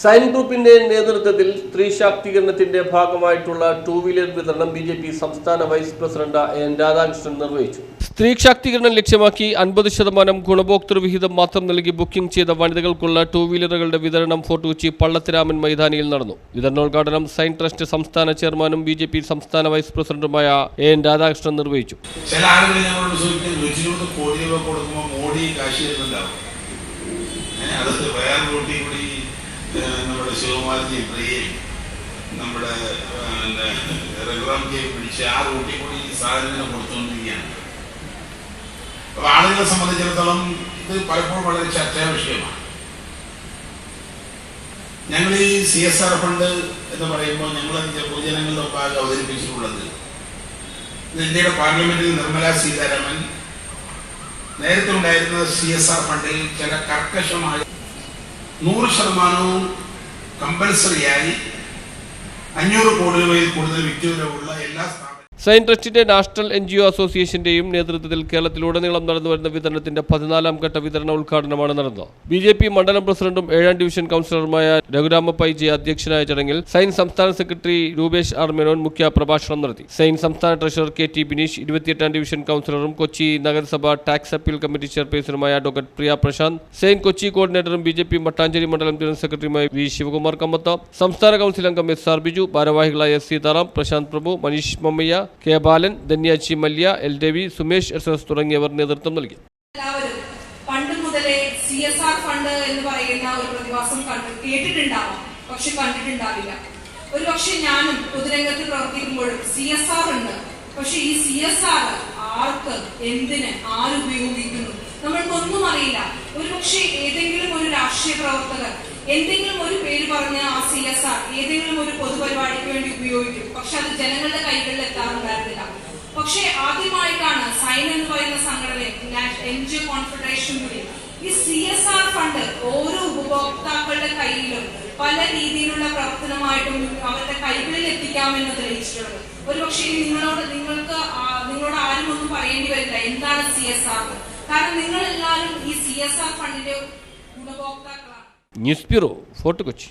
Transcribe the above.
Sign ഗ്രൂപ്പിന്റെ നേതൃത്വത്തിൽ സ്ത്രീ ശാക്തീകരണത്തിന്റെ ഭാഗമായിട്ടുള്ള ടൂ വീലർ വിതരണം ബി ജെ പി സംസ്ഥാന വൈസ് പ്രസിഡന്റ് എൻ രാധാകൃഷ്ണൻ നിർവഹിച്ചു. സ്ത്രീ ശാക്തീകരണം ലക്ഷ്യമാക്കി അൻപത് ശതമാനം ഗുണഭോക്തൃ വിഹിതം മാത്രം നൽകി ബുക്കിംഗ് ചെയ്ത വനിതകൾക്കുള്ള ടൂ വീലറുകളുടെ വിതരണം ഫോർട്ട് കൊച്ചി പള്ളത്തിരാമൻ മൈതാനിയിൽ നടന്നു. വിതരണോദ്ഘാടനം സൈൻ ട്രസ്റ്റ് സംസ്ഥാന ചെയർമാനും ബി ജെ പി സംസ്ഥാന വൈസ് പ്രസിഡന്റുമായ എ എൻ രാധാകൃഷ്ണൻ നിർവഹിച്ചു. ചില ആളുകൾ ഞങ്ങളോട് ചോദിക്കും കോടി രൂപ കൊടുക്കുമ്പോൾ മോഡി കാശ് അത് വേറെ കൂടി നമ്മുടെ ശിവകുമാർജി പ്രിയയും നമ്മുടെ റഘുറാംജിയെ പിടിച്ച് ആ റൂട്ടിൽ കൂടി സാധനങ്ങൾ കൊടുത്തുകൊണ്ടിരിക്കുകയാണ്. അപ്പൊ ആളുകളെ സംബന്ധിച്ചിടത്തോളം ഇത് പലപ്പോഴും വളരെ ചർച്ചാ വിഷയമാണ്. ഞങ്ങൾ ഈ സി എസ് ആർ ഫണ്ട് എന്ന് പറയുമ്പോൾ ഞങ്ങൾ പൊതുജനങ്ങളുടെ മുമ്പാകെ അവതരിപ്പിച്ചിട്ടുള്ളത് ഇന്ത്യയുടെ പാർലമെന്റിൽ നിർമ്മല സീതാരാമൻ നേരത്തെ ഉണ്ടായിരുന്ന സി എസ് ആർ ഫണ്ടിൽ ചില കർക്കശമായ നൂറ് ശതമാനവും കമ്പൽസറിയായി അഞ്ഞൂറ് കോടി രൂപയിൽ കൂടുതൽ വിറ്റുവരവുള്ള എല്ലാ സ്ഥാപനങ്ങളും സൈൻ ട്രസ്റ്റിന്റെ നാഷണൽ എൻ ജി ഒ അസോസിയേഷന്റെയും നേതൃത്വത്തിൽ കേരളത്തിലുടനീളം നടന്നുവരുന്ന വിതരണത്തിന്റെ പതിനാലാം ഘട്ട വിതരണ ഉദ്ഘാടനമാണ് നടന്നത്. ബി ജെ പി മണ്ഡലം പ്രസിഡന്റും ഏഴാം ഡിവിഷൻ കൌൺസിലറുമായ രഘുരാമ പൈജി അധ്യക്ഷനായ ചടങ്ങിൽ സൈൻ സംസ്ഥാന സെക്രട്ടറി രൂപേഷ് ആർ മേനോൻ മുഖ്യ പ്രഭാഷണം നടത്തി. സൈൻ സംസ്ഥാന ട്രഷറർ കെ ടി ബിനീഷ് ഇരുപത്തിയെട്ടാം ഡിവിഷൻ കൌൺസിലറും കൊച്ചി നഗരസഭ ടാക്സ് അപ്പീൽ കമ്മിറ്റി ചെയർപേഴ്സണുമായ അഡ്വക്കേറ്റ് പ്രിയ പ്രശാന്ത് സൈൻ കൊച്ചി കോർഡിനേറ്ററും ബി ജെ പി മട്ടാഞ്ചേരി മണ്ഡലം ജനറൽ സെക്രട്ടറിയുമായ വി ശിവകുമാർ കമ്മത്ത സംസ്ഥാന കൌൺസിൽ അംഗം എസ് ആർ ബിജു ഭാരവാഹികളായ S Sitaram Prashanth Prabhu Manish Mammayya K Balan Dhanyachi Mallya L Ravi Sumesh S S തുടങ്ങിയവർ നേതൃത്വം നൽകി. പണ്ട് മുതലേ സി എസ് ആർ ഫണ്ട് എന്ന് പറയുന്ന ഒരു പ്രതിഭാസം കേട്ടിട്ടുണ്ടാവാം. പക്ഷെ കണ്ടിട്ടുണ്ടാവില്ല. ഒരു പക്ഷെ ഞാനും പൊതുരംഗത്ത് പ്രവർത്തിക്കുമ്പോഴും സി എസ് ആർ ഉണ്ട്. പക്ഷെ ഈ സി എസ് ആർ ആർക്ക് എന്തിന് ആരുപയോഗിക്കുന്നു നമ്മൾക്കൊന്നും അറിയില്ല. ഒരു പക്ഷെ ഏതെങ്കിലും ഒരു രാഷ്ട്രീയ പ്രവർത്തകർ എന്തെങ്കിലും ഒരു പേര് പറഞ്ഞ് ആ സി എസ് ആർ ഏതെങ്കിലും ഒരു വേണ്ടി ഉപയോഗിക്കും. പക്ഷെ അത് ജനങ്ങളുടെ കൈകളിൽ എത്താറുണ്ടായിരുന്നില്ല. പക്ഷേ ആദ്യമായിട്ടാണ് സൈൻ എന്ന് പറയുന്ന സംഘടന എൻ ജി ഒ കോൺഫെഡറേഷൻ ഈ സി എസ് ആർ ഫണ്ട് ഓരോ ഉപഭോക്താക്കളുടെ കയ്യിലും പല രീതിയിലുള്ള പ്രവർത്തനമായിട്ടും അവരുടെ കൈകളിൽ എത്തിക്കാമെന്ന് തെളിയിച്ചിട്ടുണ്ട്. ഒരുപക്ഷെ പക്ഷേ നിങ്ങളോട് നിങ്ങൾക്ക് നിങ്ങളോട് ആരും ഒന്നും പറയേണ്ടി വരില്ല എന്താണ് സി എസ് ആർ കാരണം നിങ്ങൾ എല്ലാവരും ഈ സി എസ് ആർ ഫണ്ടിന്റെ ഗുണഭോക്താക്കളാണ്. News bureau Fort Kochi.